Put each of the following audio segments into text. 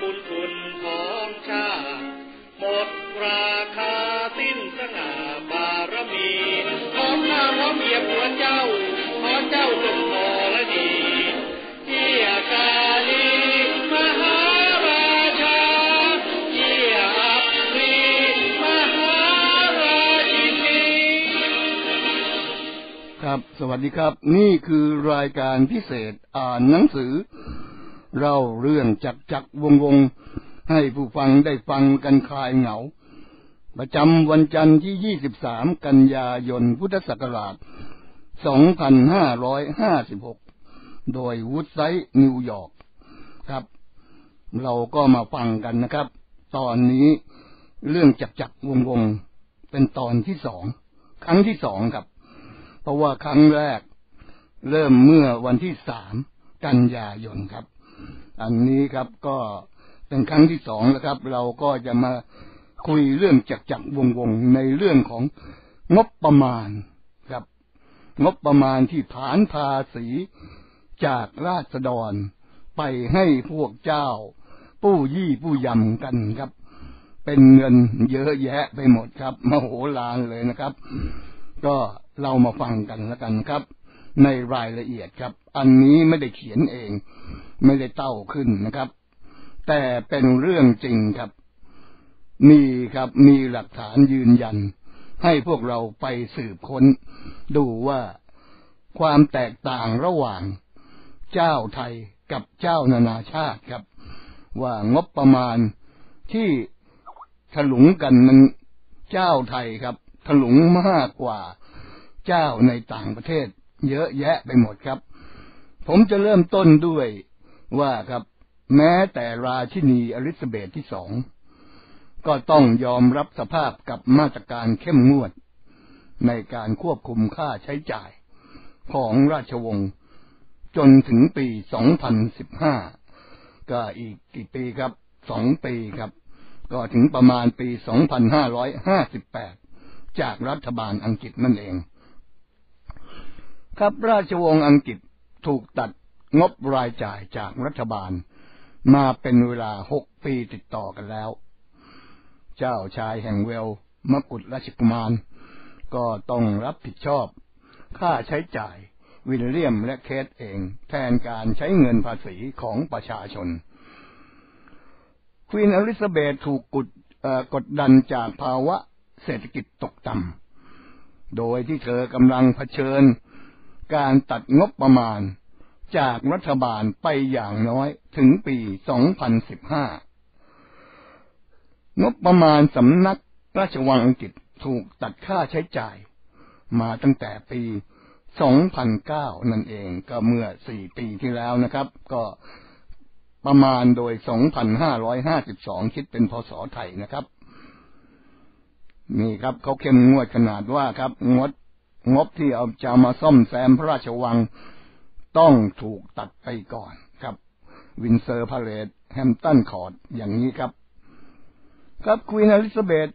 บุญคุณของชาติหมดราคาสิ้นสง่าบารมีขอข้าขอเมียผัวเจ้า ขอเจ้าจงพอละดีเที่ยกาลีมหาราชาเที่ยอัปรีมหาราชินีครับ สวัสดีครับ นี่คือรายการพิเศษอ่านหนังสือ เราเรื่องจักจักวงวงให้ผู้ฟังได้ฟังกันคลายเหงา ประจำวันจันทร์ที่ 23 กันยายนพุทธศักราช 2556 โดยวูดไซด์นิวยอร์กครับ เราก็มาฟังกันนะครับ ตอนนี้เรื่องจักจักวงวงเป็นตอนที่สอง ครั้งที่สองครับ เพราะว่าครั้งแรกเริ่มเมื่อวันที่สามกันยายนครับ อันนี้ครับก็เป็นครั้งที่สองแล้วครับ เราก็จะมาคุยเรื่องจักจักวงวงในเรื่องของงบประมาณครับ งบประมาณที่ฐานภาษีจากราษฎร ไปให้พวกเจ้า ผู้ยี่ผู้ยำกันครับ เป็นเงินเยอะแยะไปหมดครับมโหฬารเลยนะครับ ก็เรามาฟังกันแล้วกันครับ ในรายละเอียดครับ อันนี้ไม่ได้เขียนเอง ไม่ได้เต้าขึ้นนะครับ แต่เป็นเรื่องจริงครับ มีครับมีหลักฐานยืนยัน ให้พวกเราไปสืบค้น ดูว่าความแตกต่างระหว่างเจ้าไทยกับเจ้านานาชาติครับ ว่างบประมาณที่ถลุงกันมันเจ้าไทยครับถลุงมากกว่าเจ้าในต่างประเทศ เยอะแยะไปหมดครับ ผมจะเริ่มต้นด้วยว่าครับ แม้แต่ราชินีอลิซาเบธที่สองก็ต้องยอมรับสภาพกับมาตรการเข้มงวด ในการควบคุมค่าใช้จ่ายของราชวงศ์จนถึงปี 2015 ก็อีกกี่ปีครับ สองปีครับ ก็ถึงประมาณปี 2558 จากรัฐบาลอังกฤษนั่นเอง ครับราชวงศ์อังกฤษถูกตัดงบรายจ่ายจากรัฐบาล มาเป็นเวลาหกปีติดต่อกันแล้ว เจ้าชายแห่งเวล์มกุฎราชกุมาร ก็ต้องรับผิดชอบ ค่าใช้จ่ายวิลเลียมและเคทเองแทนการใช้เงินภาษีของประชาชน ควีนอลิซาเบธถูกกดกดดันจากภาวะเศรษฐกิจตกต่ำ โดยที่เธอกำลังเผชิญ การตัดงบประมาณ จากรัฐบาลไปอย่างน้อยถึงปี 2015 งบประมาณสำนักราชวังอังกฤษถูกตัดค่าใช้จ่าย มาตั้งแต่ปี 2009 นั่นเองก็เมื่อสี่ปีที่แล้วนะครับ ก็ประมาณโดย 2,552 คิดเป็นพศไทยนะครับ นี่ครับเขาเข้มงวดขนาดว่าครับงด งบที่เอาจะมาซ่อมแซมพระราชวังต้องถูกตัดไปก่อนครับ วินเซอร์พาเลตแฮมตันคอร์ดอย่างนี้ครับ ครับควีนอลิซาเบธ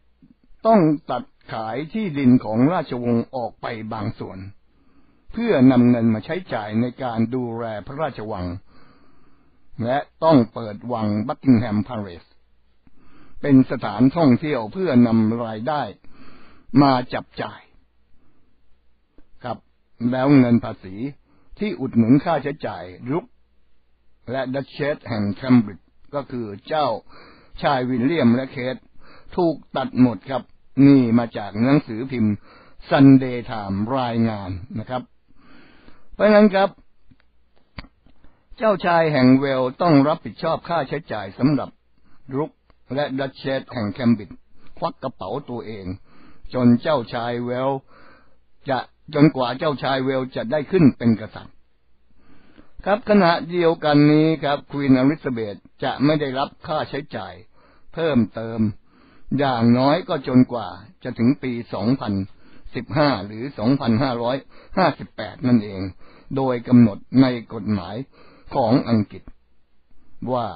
ต้องตัดขายที่ดินของราชวงศ์ออกไปบางส่วน เพื่อนำเงินมาใช้จ่ายในการดูแลพระราชวัง และต้องเปิดวังบักกิงแฮมพาเลสเป็นสถานท่องเที่ยวเพื่อนำรายได้มาจับจ่าย แล้วเงินภาษีที่อุดหนุนค่าใช้จ่ายรุก และดัชเชสแห่งแคมบริดจ์ก็คือเจ้าชายวิลเลียมและเคทถูกตัดหมดครับ นี่มาจากหนังสือพิมพ์ Sunday Time รายงานนะครับ เพราะนั้นครับ เจ้าชายแห่งเวลต้องรับผิดชอบค่าใช้จ่ายสำหรับรุกและดัชเชสแห่งแคมบริดจ์ควักกระเป๋าตัวเอง จนเจ้าชายเวลจะ จนกว่าเจ้าชายเวลจะได้ขึ้นเป็นกษัตริย์ครับขณะเดียวกันนี้ครับควีนอลิซาเบธจะไม่ได้รับค่าใช้จ่าย เพิ่มเติม อย่างน้อยก็จนกว่าจะถึงปี 2015 หรือ 2558 นั่นเอง โดยกำหนดในกฎหมายของอังกฤษ ว่า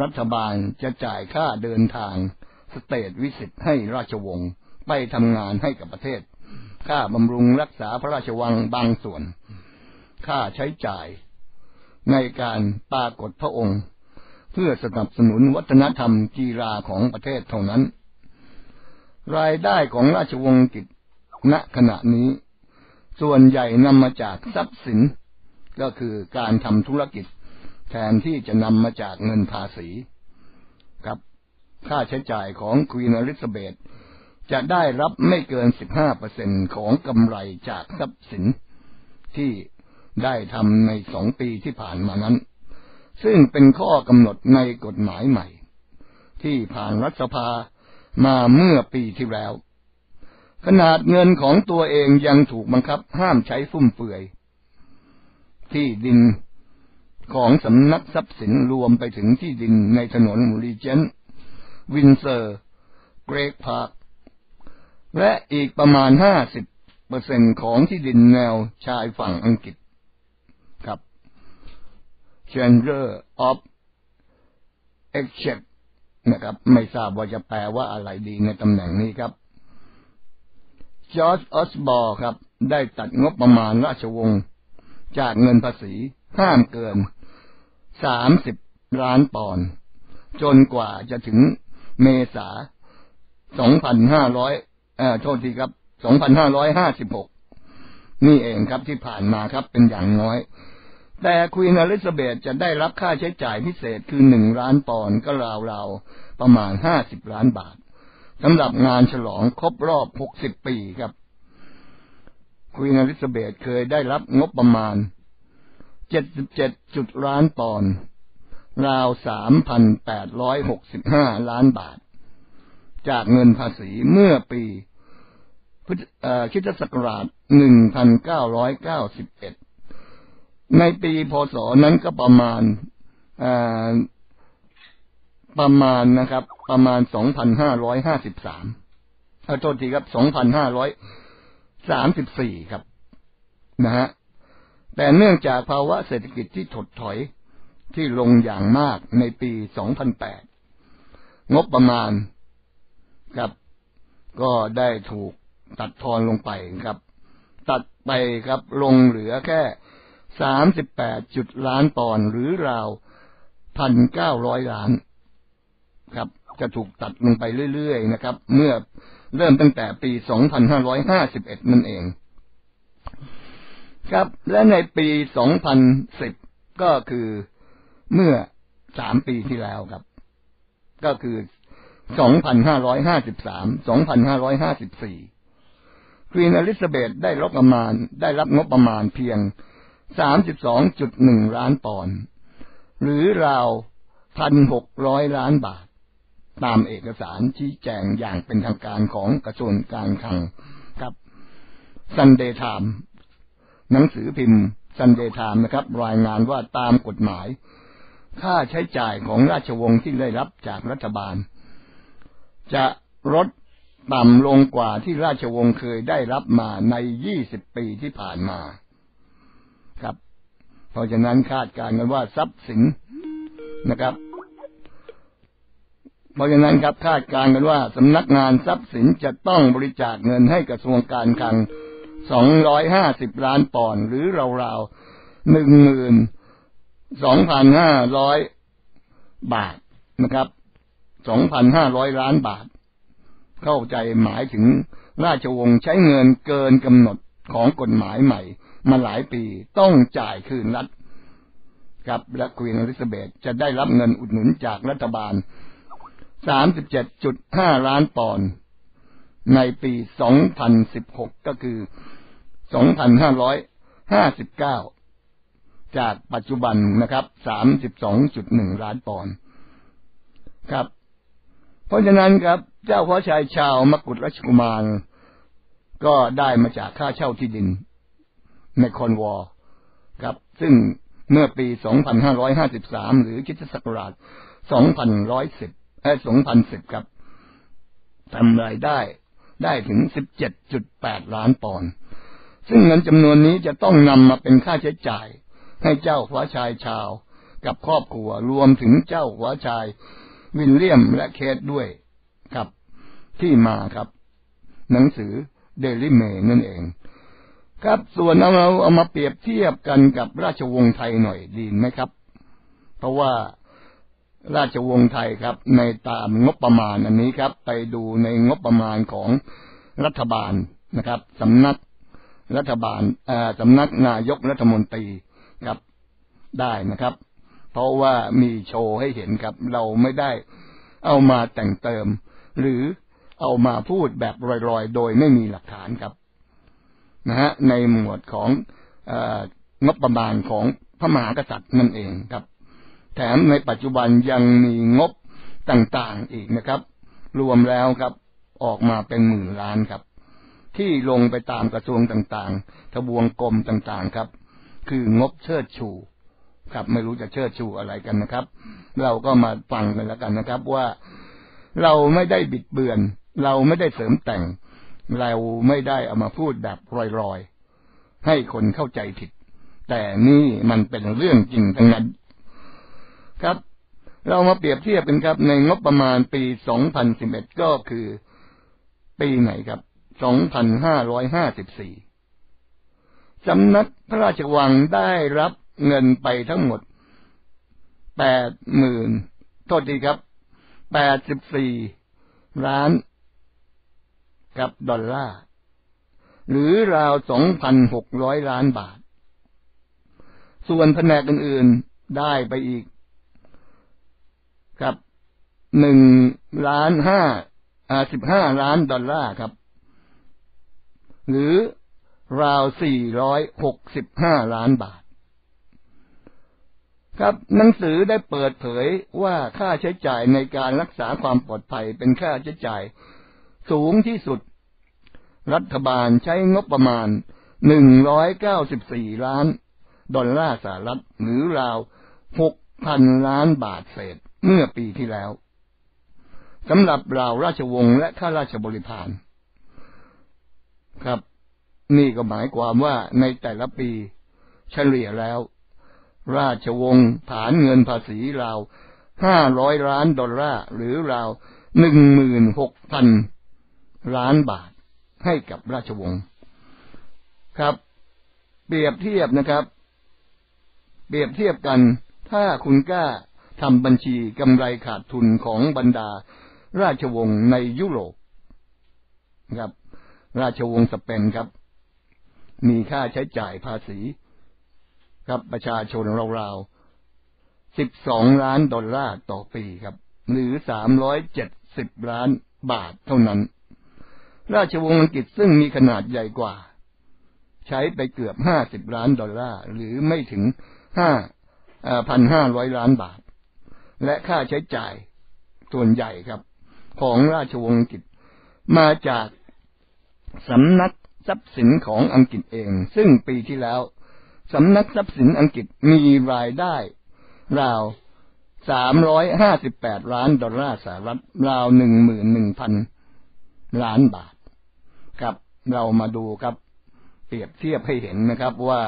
รัฐบาลจะจ่ายค่าเดินทาง สเตทวิสิตให้ราชวงศ์ไปทำงานให้กับประเทศ ค่าบำรุงรักษาพระราชวังบางส่วน ค่าใช้จ่ายในการปรากฏพระองค์ เพื่อสนับสนุนวัฒนธรรมกีฬาของประเทศเท่านั้น รายได้ของราชวงศ์กิจณขณะนี้ ส่วนใหญ่นำมาจากทรัพย์สิน ก็คือการทำธุรกิจ แทนที่จะนำมาจากเงินภาษีครับ ค่าใช้จ่ายของควีนอลิซาเบธ จะได้รับไม่เกิน 15%ของกำไรจากทรัพย์สินที่ได้ทำในสองปีที่ผ่านมานั้น ซึ่งเป็นข้อกำหนดในกฎหมายใหม่ ที่ผ่านรัฐสภามาเมื่อปีที่แล้ว ขนาดเงินของตัวเองยังถูกบังคับห้ามใช้ฟุ่มเฟือย ที่ดินของสำนักทรัพย์สินรวมไปถึงที่ดินในถนนมูรีเจน วินเซอร์ เกรกพาร์ค และอีกประมาณห้าสิบเปอร์เซ็นของที่ดินแนวชายฝั่งอังกฤษครับ Changer of e x c h a n e นะครับ ไม่ทราบว่าจะแปลว่าอะไรดีในตำแหน่งนี้ครับจอร์จออสบอร์ครับ ได้ตัดงบประมาณราชวงศ์จากเงินภาษีห้ามเกินสามสิบล้านปอนด์จนกว่าจะถึงเมษาสองพันห้าร้อย อ่อโทษทีครับสองพันห้าร้อยห้าสิบหกนี่เองครับที่ผ่านมาครับเป็นอย่างน้อย แต่ควีนอลิซาเบธจะได้รับค่าใช้จ่ายพิเศษคือหนึ่งล้านปอนด์ก็ราวๆประมาณห้าสิบล้านบาทสำหรับงานฉลองครบรอบหกสิบปีครับควีนอลิซาเบธเคยได้รับงบประมาณเจ็ดสิบเจ็ดจุดล้านปอนด์ราวสามพันแปดร้อยหกสิบห้าล้านบาท จากเงินภาษีเมื่อปีคิตศักราชหนึ่งพันเก้าร้อยเก้าสิบเอ็ดในปีพศนั้นก็ประมาณประมาณนะครับ ประมาณสองพันห้าร้อาโทษทีครับสองพันห้าร้อยสามสิบสี่ครับ นะฮะ แต่เนื่องจากภาวะเศรษฐกิจที่ถดถอยที่ลงอย่างมากในปี 2008 งบประมาณ ครับ ก็ได้ถูกตัดทอนลงไปครับ ตัดไปครับลงเหลือแค่38จุดล้านปอนด์หรือราว1,900ล้านครับ จะถูกตัดลงไปเรื่อยๆนะครับ เมื่อเริ่มตั้งแต่ปี 2551 นั่นเอง ครับ และในปี 2010 ก็คือเมื่อสามปีที่แล้วครับ ก็คือ 2,553 2,554ควีนอลิซาเบธได้รับประมาณ ได้รับงบประมาณเพียง32.1ล้านปอนด์หรือราว1,600ล้านบาท ตามเอกสารชี้แจงอย่างเป็นทางการของกระทรวงการคลังครับ Sunday Times หนังสือพิมพ์ซันเดย์ไทม์นะครับ รายงานว่าตามกฎหมาย ค่าใช้จ่ายของราชวงศ์ที่ได้รับจากรัฐบาล จะลดต่ำลงกว่าที่ราชวงศ์เคยได้รับมาในยี่สิบปีที่ผ่านมา ครับ เพราะฉะนั้นคาดการณ์กันว่าทรัพย์สินนะครับ เพราะฉะนั้นครับคาดการณ์กันว่าสำนักงานทรัพย์สินจะต้องบริจาคเงินให้กระทรวงการคลัง 250 ล้านปอนด์หรือราวๆหนึ่งหมื่นสองพันห้าร้อยบาทนะครับ สองพันห้าร้อยล้านบาท เข้าใจหมายถึงราชวงศ์ใช้เงินเกินกำหนดของกฎหมายใหม่ มาหลายปีต้องจ่ายคืนรัฐครับและควีนอลิซาเบธจะได้รับเงินอุดหนุนจากรัฐบาล 37.5 ล้านปอนด์ในปี 2016 ก็คือ 2,559 จากปัจจุบันนะครับ 32.1 ล้านปอนด์ครับ ราะฉะนั้นครับ เจ้าพ่อชายชาวมกุฎราชกุมาร ก็ได้มาจากค่าเช่าที่ดิน ในคอนวอร์ครับ ซึ่งเมื่อปี 2553 หรือคิตศักราช 2110เอ้2010 ครับทำรายได้ได้ถึง 17.8 ล้านปอนด์ซึ่งเงินจำนวนนี้จะต้องนำมาเป็นค่าใช้จ่าย ให้เจ้าฟ้าชายชาว กับครอบครัวรวมถึงเจ้าฟ้าชาย วินเลียมและเคทด้วยครับ ที่มาครับ หนังสือเดลิเมนั่นเอง ครับส่วนเอาเราเอามาเปรียบเทียบกันกับราชวงศ์ไทยหน่อยดีไหมครับ เพราะว่าราชวงศ์ไทยครับ ในตามงบประมาณอันนี้ครับ ไปดูในงบประมาณของรัฐบาลนะครับสำนักรัฐบาลสำนักนายกรัฐมนตรีครับได้นะครับ เพราะว่ามีโชว์ให้เห็นครับ เราไม่ได้เอามาแต่งเติม หรือเอามาพูดแบบลอยๆ โดยไม่มีหลักฐานครับนะฮะในหมวดของงบประมาณของพระมหากษัตริย์นั่นเองครับ แถมในปัจจุบันยังมีงบต่างๆอีกนะครับ รวมแล้วครับออกมาเป็นหมื่นล้านครับ ที่ลงไปตามกระทรวงต่างๆ ทบวงกรมต่างๆครับ คืองบเชิดชู ครับ ไม่รู้จะเชิดชูอะไรกันนะครับ เราก็มาฟังกันแล้วกันนะครับ ว่าเราไม่ได้บิดเบือน เราไม่ได้เสริมแต่ง เราไม่ได้เอามาพูดแบบลอยๆ ให้คนเข้าใจผิด แต่นี่มันเป็นเรื่องจริงทั้งนั้น ครับ เรามาเปรียบเทียบกันครับ ในงบประมาณปี 2011 ก็คือ ปีไหนครับ 2554สำนักพระราชวังได้รับ เงินไปทั้งหมด80,000โทษทีครับ84ล้านกับดอลลาร์หรือราวสองพันหกร้อยล้านบาท ส่วนแผนกอื่นๆได้ไปอีกครับหนึ่งล้านห้าอาสิบห้าล้านดอลลาร์ครับ หรือราวสี่ร้อยหกสิบห้าล้านบาท ครับหนังสือได้เปิดเผยว่าค่าใช้จ่ายในการรักษาความปลอดภัยเป็นค่าใช้จ่าย สูงที่สุด รัฐบาลใช้งบประมาณ 194 ล้าน ดอลลาร์สหรัฐหรือราว 6,000 ล้านบาทเศษเมื่อปีที่แล้วสำหรับราวราชวงศ์และข้าราชบริพารครับ นี่ก็หมายความว่าในแต่ละปีเฉลี่ยแล้ว ราชวงศ์ฐานเงินภาษีราว500ล้านดอลลาร์หรือราว16,000ล้านบาทให้กับราชวงศ์ครับ เปรียบเทียบนะครับ เปรียบเทียบกัน ถ้าคุณกล้าทำบัญชีกำไรขาดทุนของบรรดา ราชวงศ์ในยุโรปครับ ราชวงศ์สเปนครับ มีค่าใช้จ่ายภาษี ครับประชาชนราวๆสิบสองล้านดอลลาร์ต่อปีครับ หรือสามร้อยเจ็ดสิบล้านบาทเท่านั้น ราชวงศ์อังกฤษซึ่งมีขนาดใหญ่กว่า ใช้ไปเกือบห้าสิบล้านดอลลาร์ หรือไม่ถึงห้าพันห้าร้อยล้านบาท และค่าใช้จ่ายส่วนใหญ่ครับ ของราชวงศ์อังกฤษมาจากสำนักทรัพย์สินของอังกฤษเอง ซึ่งปีที่แล้ว สำนักทรัพย์สินอังกฤษมีรายได้ ราวสามร้อยห้าสิบแปดล้านดอลลาร์สหรัฐ ราวหนึ่งหมื่นหนึ่งพันล้านบาท ครับเรามาดูครับ เปรียบเทียบให้เห็นนะครับว่า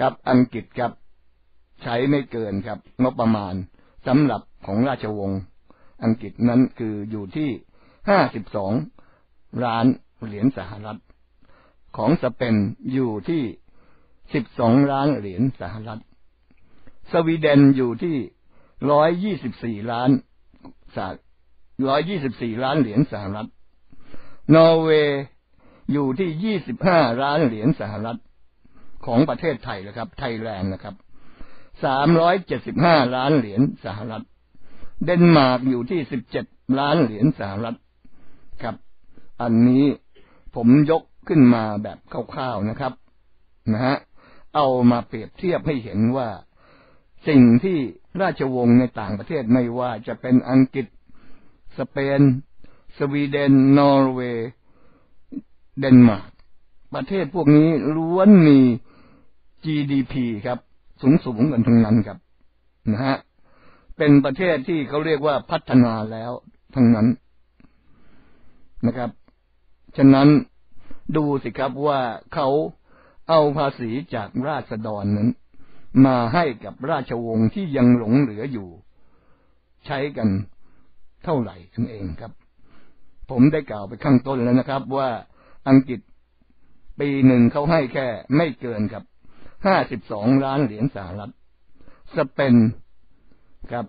กับอังกฤษครับ ใช้ไม่เกินครับ งบประมาณสำหรับของราชวงศ์อังกฤษนั้นคืออยู่ที่ห้าสิบสองล้านเหรียญสหรัฐ ของสเปนอยู่ที่ สิบสองล้านเหรียญสหรัฐ สวีเดนอยู่ที่ร้อยยี่สิบสี่ล้านร้อยยี่สิบสี่ล้านเหรียญสหรัฐ นอร์เวย์อยู่ที่ยี่สิบห้าล้านเหรียญสหรัฐของประเทศไทยนะครับ ไทยแลนด์นะครับสามร้อยเจ็ดสิบห้าล้านเหรียญสหรัฐ เดนมาร์กอยู่ที่สิบเจ็ดล้านเหรียญสหรัฐครับ อันนี้ผมยกขึ้นมาแบบคร่าวๆนะครับ นะฮะ เอามาเปรียบเทียบให้เห็นว่า สิ่งที่ราชวงศ์ในต่างประเทศไม่ว่าจะเป็นอังกฤษ สเปน สวีเดน นอร์เวย์ เดนมาร์ก ประเทศพวกนี้ล้วนมี GDP ครับ สูงสูงกันทั้งนั้นครับนะฮะเป็นประเทศที่เขาเรียกว่าพัฒนาแล้วทั้งนั้นนะครับ ฉะนั้นดูสิครับว่าเขา เอาภาษีจากราษฎรนั้น มาให้กับราชวงศ์ที่ยังหลงเหลืออยู่ ใช้กันเท่าไหร่กันเองครับ ผมได้กล่าวไปข้างต้นแล้วนะครับ ว่าอังกฤษปีหนึ่งเขาให้แค่ไม่เกินครับห้าสิบสองล้านเหรียญสหรัฐ สเปนครับ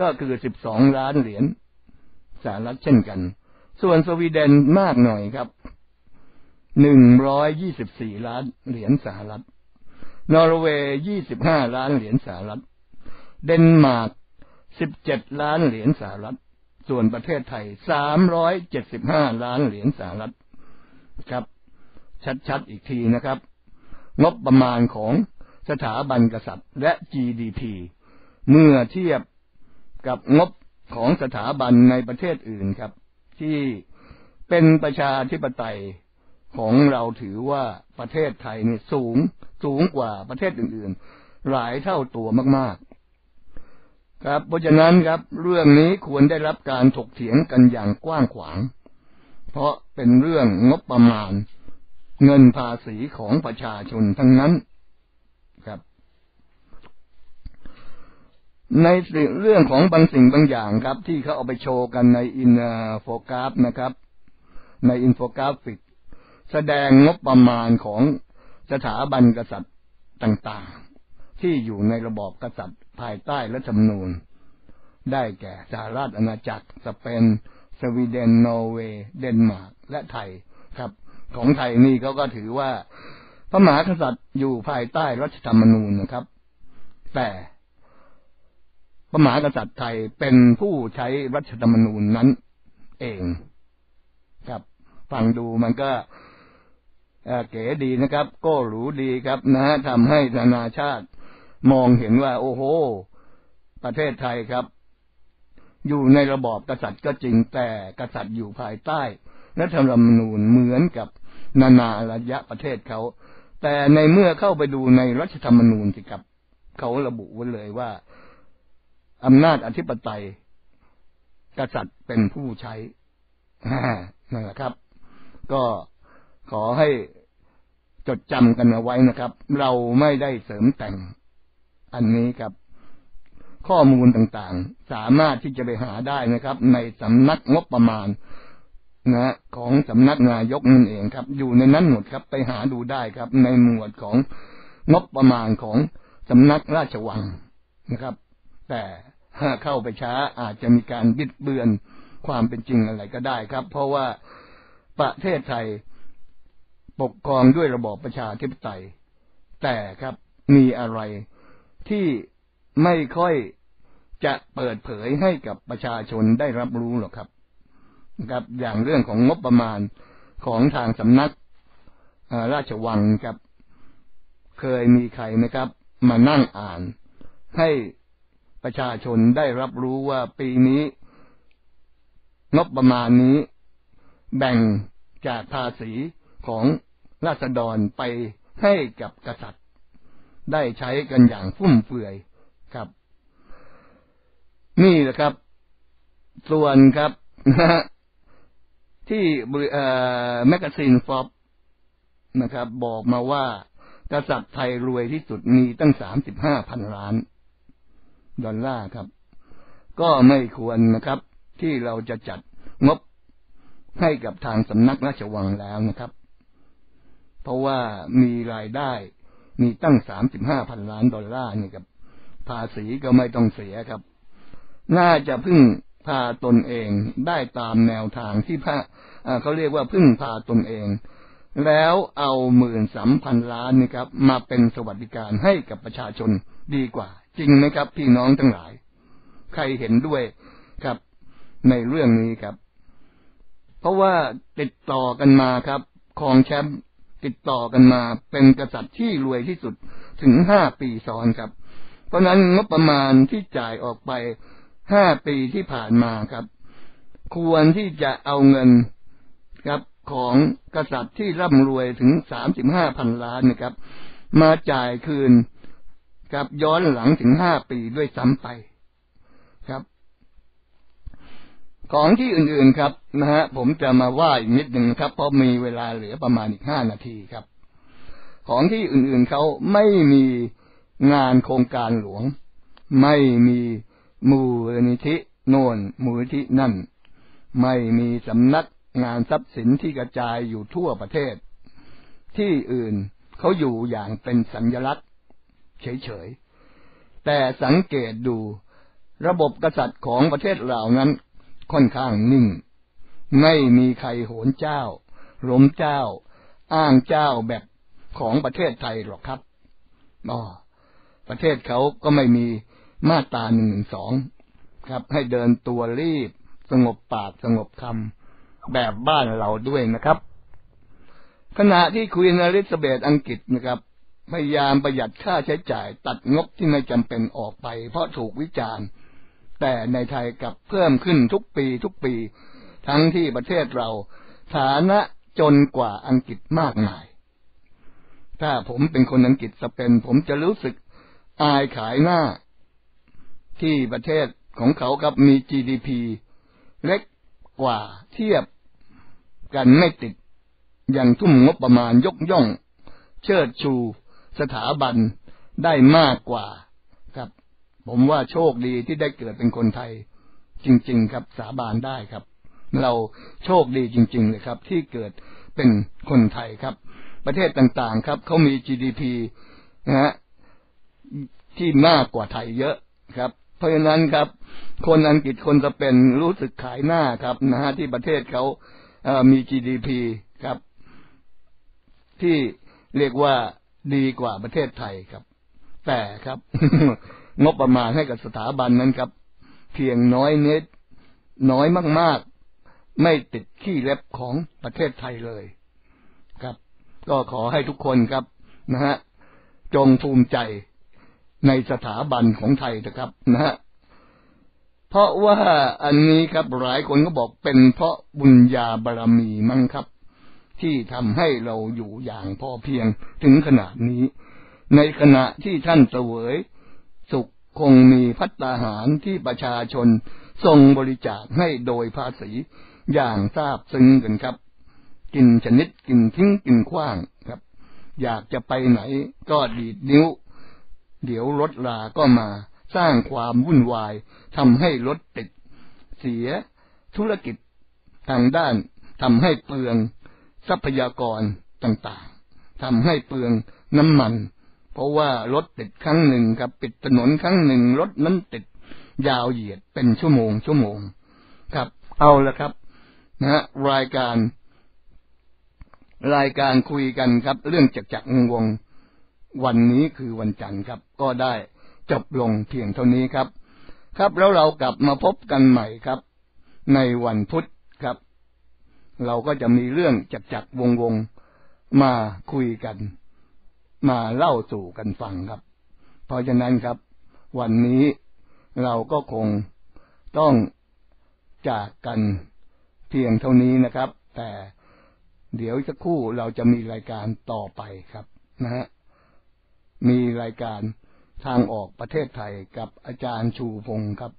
ก็คือสิบสองล้านเหรียญสหรัฐเช่นกัน ส่วนสวีเดนมากหน่อยครับ หนึ่งร้อยยี่สิบสี่ล้านเหรียญสหรัฐ นอร์เวย์ยี่สิบห้าล้านเหรียญสหรัฐ เดนมาร์กสิบเจ็ดล้านเหรียญสหรัฐ ส่วนประเทศไทยสามร้อยเจ็ดสิบห้าล้านเหรียญสหรัฐครับ ชัดๆอีกทีนะครับ งบประมาณของสถาบันกษัตริย์ และ GDP เมื่อเทียบกับงบของสถาบันในประเทศอื่นครับ ที่เป็นประชาธิปไตย ของเราถือว่าประเทศไทยนี่สูงสูงกว่าประเทศอื่นๆ หลายเท่าตัวมากๆ ครับ เพราะฉะนั้นครับ เรื่องนี้ควรได้รับการถกเถียงกันอย่างกว้างขวาง เพราะเป็นเรื่องงบประมาณ เงินภาษีของประชาชนทั้งนั้นครับ ในเรื่องของบางสิ่งบางอย่างครับ ที่เขาเอาไปโชว์กันในอินโฟกราฟนะครับ ในอินโฟกราฟิก แสดงงบประมาณของสถาบันกษัตริย์ต่างๆ ที่อยู่ในระบอบกษัตริย์ภายใต้รัฐธรรมนูญ ได้แก่สหราชอาณาจักรสเปน สวีเดน นอร์เวย์ เดนมาร์ก และไทยครับ ของไทยนี่เขาก็ถือว่า พระมหากษัตริย์อยู่ภายใต้รัฐธรรมนูญนะครับ แต่พระมหากษัตริย์ไทยเป็นผู้ใช้รัฐธรรมนูญนั้นเอง ครับ ฟังดูมันก็ เก๋ดีนะครับ ก็หรูดีครับนะทำให้นานาชาติ มองเห็นว่า โอ้โห ประเทศไทยครับ อยู่ในระบอบกษัตริย์ก็จริงแต่กษัตริย์อยู่ภายใต้รัฐธรรมนูญเหมือนกับนานาระยะประเทศเขา แต่ในเมื่อเข้าไปดูในรัฐธรรมนูญสิครับเขาระบุไว้เลยว่าอำนาจอธิปไตย กษัตริย์เป็นผู้ใช้นั่นแหละครับ ก็ขอให้ จดจำกันเอาไว้นะครับ เราไม่ได้เสริมแต่ง อันนี้ครับ ข้อมูลต่างๆ สามารถที่จะไปหาได้นะครับ ในสำนักงบประมาณนะของสำนักนายกนั่นเองครับ อยู่ในนั้นหมดครับ ไปหาดูได้ครับ ในหมวดของงบประมาณของสำนักราชวังนะครับ แต่ถ้าเข้าไปช้าอาจจะมีการบิดเบือนความเป็นจริงอะไรก็ได้ครับ เพราะว่าประเทศไทย ปกครองด้วยระบอบประชาธิปไตย แต่ครับมีอะไรที่ไม่ค่อยจะเปิดเผยให้กับประชาชนได้รับรู้หรอกครับนะครับ อย่างเรื่องของงบประมาณของทางสำนักราชวังครับ เคยมีใครนะครับ มานั่งอ่าน ให้ประชาชนได้รับรู้ว่าปีนี้ งบประมาณนี้ แบ่งจากภาษี ของราษฎรไปให้กับกษัตริย์ ได้ใช้กันอย่างฟุ่มเฟือยครับ นี่แหละครับ ส่วนครับที่แมกกาซีนฟอบนะครับ บอกมาว่ากษัตริย์ไทยรวยที่สุดมีตั้งสามสิบห้าพันล้าน ดอลลาร์ครับ ก็ไม่ควรนะครับ ที่เราจะจัดงบให้กับทางสำนักราชวังแล้วนะครับ เพราะว่ามีรายได้ มีตั้งสามสิบห้าพันล้านดอลลาร์นี่ครับ ภาษีก็ไม่ต้องเสียครับ น่าจะพึ่งพาตนเองได้ตามแนวทางที่พระเขาเรียกว่าพึ่งพาตนเอง แล้วเอาหมื่นสามพันล้านนี่ครับ มาเป็นสวัสดิการให้กับประชาชนดีกว่า จริงไหมครับ พี่น้องทั้งหลาย ใครเห็นด้วยครับ ในเรื่องนี้ครับ เพราะว่าติดต่อกันมาครับคองแชมป์ ติดต่อกันมาเป็นกษัตริย์ที่รวยที่สุดถึงห้าปีซ้อนครับ เพราะนั้นงบประมาณที่จ่ายออกไปห้าปีที่ผ่านมาครับ ควรที่จะเอาเงินครับของกษัตริย์ที่ร่ำรวยถึงสามสิบห้าพันล้านนะครับ มาจ่ายคืนกับย้อนหลังถึงห้าปีด้วยซ้ำไปครับ ของที่อื่นๆครับนะฮะผมจะมาว่าอีกนิดหนึ่งครับ เพราะมีเวลาเหลือประมาณอีกห้านาทีครับ ของที่อื่นๆเขาไม่มีงานโครงการหลวง ไม่มีมูลนิธิโน่นมูลนิธินั่น ไม่มีสำนักงานทรัพย์สินที่กระจายอยู่ทั่วประเทศ ที่อื่นเขาอยู่อย่างเป็นสัญลักษณ์เฉยๆแต่สังเกตดูระบบกษัตริย์ของประเทศเหล่านั้น ค่อนข้างนิ่ง ไม่มีใครโหนเจ้าล้มเจ้า อ้างเจ้าแบบของประเทศไทยหรอกครับอ๋อประเทศเขาก็ไม่มีมาตราหนึ่งหนึ่งสองครับ ให้เดินตัวรีบ สงบปากสงบคำแบบบ้านเราด้วยนะครับ ขณะที่ควีนอลิซาเบธอังกฤษนะครับพยายามประหยัดค่าใช้จ่ายตัดงบที่ไม่จำเป็นออกไป เพราะถูกวิจารณ์ แต่ในไทยกับเพิ่มขึ้นทุกปีทุกปี ทั้งที่ประเทศเรา ฐานะจนกว่าอังกฤษมากมาย ถ้าผมเป็นคนอังกฤษสเปนผมจะรู้สึกอายขายหน้า ที่ประเทศของเขาครับมี GDP เล็กกว่าเทียบกันไม่ติด อย่างทุ่มงบประมาณยกย่อง เชิดชู สถาบันได้มากกว่า ผมว่าโชคดีที่ได้เกิดเป็นคนไทย จริง ๆ ครับสาบานได้ครับ เราโชคดีจริง ๆ เลยครับ ที่เกิดเป็นคนไทยครับ ประเทศต่างๆครับเขามี GDP นะฮะที่มากกว่าไทยเยอะครับ เพราะฉะนั้นครับ คนอังกฤษคนสเปนรู้สึกขายหน้าครับนะฮะที่ประเทศเขาเมี GDP ครับ ที่เรียกว่าดีกว่าประเทศไทยครับ แต่ครับ งบประมาณให้กับสถาบันนั้นครับ เพียงน้อยเนิดน้อยมาก ๆ ไม่ติดขี้เล็บของประเทศไทยเลยครับ ก็ขอให้ทุกคนครับนะฮะจงภูมิใจในสถาบันของไทยนะครับนะฮะเพราะว่าอันนี้ครับหลายคนก็บอกเป็นเพราะบุญญาบารรมีมั้งครับ ที่ทำให้เราอยู่อย่างพอเพียงถึงขนาดนี้ ในขณะที่ท่านเสวย คงมีพัตตาหารที่ประชาชนส่งบริจาคให้โดยภาษีอย่างทราบซึ้งกันครับ กินชนิดกินทิ้งกินขว้างครับ อยากจะไปไหนก็ดีดนิ้ว เดี๋ยวรถลาก็มาสร้างความวุ่นวายทำให้รถติด เสียธุรกิจทางด้านทำให้เปลืองทรัพยากรต่างๆทำให้เปลืองน้ำมัน เพราะว่ารถติดครั้งหนึ่งกับปิดถนนครั้งหนึ่งรถนั้นติดยาวเหยียดเป็นชั่วโมงชั่วโมง ครับ เอาละครับ นะฮะรายการ รายการคุยกันครับ เรื่องจักจักงวงวันนี้คือวันจันทร์ครับ ก็ได้จบลงเพียงเท่านี้ครับ ครับแล้วเรากลับมาพบกันใหม่ครับ ในวันพุธครับ เราก็จะมีเรื่องจักจักวงวงมาคุยกัน มาเล่าสู่กันฟังครับ เพราะฉะนั้นครับ วันนี้เราก็คงต้องจากกันเพียงเท่านี้นะครับ แต่เดี๋ยวสักครู่เราจะมีรายการต่อไปครับนะฮะมีรายการทางออกประเทศไทยกับอาจารย์ชูพงศ์ครับ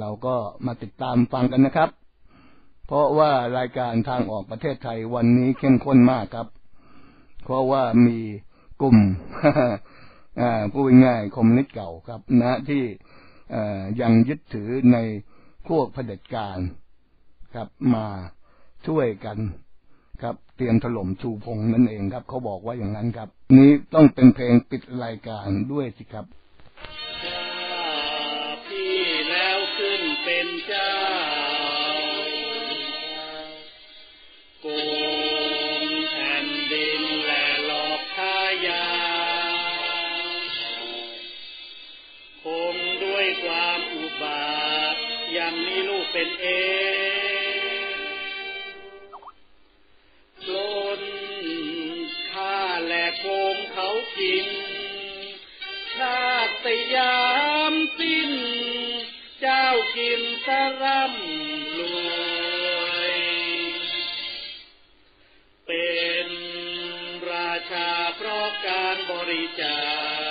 เราก็มาติดตามฟังกันนะครับ เพราะว่ารายการทางออกประเทศไทยวันนี้เข้มข้นมากครับ เพราะว่ามีกลุ่มผู้ง่ายคอมมิวนิสต์เก่าครับ นะ ที่เอ่อยังยึดถือในพวกเผด็จการครับ มาช่วยกันครับ เตรียมถล่มชูพงนั่นเองครับ เขาบอกว่าอย่างนั้นครับ นี้ต้องเป็นเพลงปิดรายการด้วยสิครับพี่แล้วขึ้นเป็นเจ้า สยามสิ้น เจ้ากินสร่ำรวย เป็นราชาเพราะการบริจาค